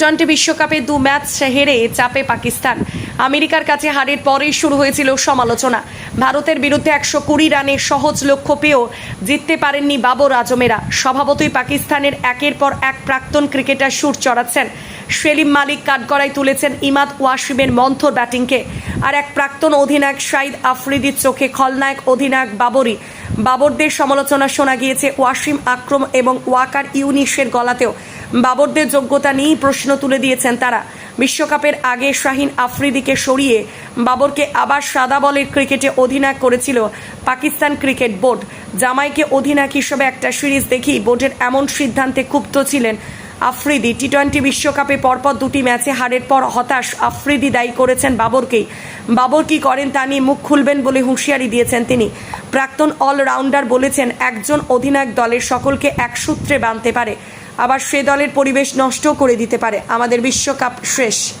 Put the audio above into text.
Twenty বিশ্বকাপে দু match হেরে চাপে পাকিস্তান। আমেরিকার কাছে হারের পরেই শুরু হয়েছিল সমালোচনা। ভারতের বিরুদ্ধে একশো কুড়ি রানের সহজ লক্ষ্য পেয়েও জিততে পারেননি বাবর আজমেরা। স্বভাবতই পাকিস্তানের একের পর এক প্রাক্তন ক্রিকেটার সুর চড়াচ্ছেন। সেলিম মালিক কাঠগড়ায় তুলেছেন ইমাদ ওয়াসিমের মন্থর ব্যাটিংকে। আর এক প্রাক্তন অধিনায়ক শাহিদ আফ্রিদির চোখে খলনায়ক অধিনায়ক বাবরই। বাবরদের সমালোচনা শোনা গিয়েছে ওয়াসিম আক্রম এবং ওয়াকার ইউনিশের গলাতেও। বাবরদের যোগ্যতা নিয়েই প্রশ্ন তুলে দিয়েছেন তারা। বিশ্বকাপের আগে শাহিন আফ্রিদিকে সরিয়ে বাবরকে আবার সাদা বলের ক্রিকেটে অধিনায়ক করেছিল পাকিস্তান ক্রিকেট বোর্ড। জামাইকে অধিনায়ক হিসেবে একটা সিরিজ দেখি বোর্ডের এমন সিদ্ধান্তে ক্ষুব্ধ ছিলেন আফ্রিদি টি টোয়েন্টি বিশ্বকাপে পরপর দুটি ম্যাচে হারের পর হতাশ আফ্রিদি দায়ী করেছেন বাবরকেই। বাবর কি করেন তা নিয়ে মুখ খুলবেন বলে হুঁশিয়ারি দিয়েছেন তিনি। প্রাক্তন অলরাউন্ডার বলেছেন, একজন অধিনায়ক দলের সকলকে এক সূত্রে বাঁধতে পারে, আবার সে দলের পরিবেশ নষ্ট করে দিতে পারে। আমাদের বিশ্বকাপ শেষ।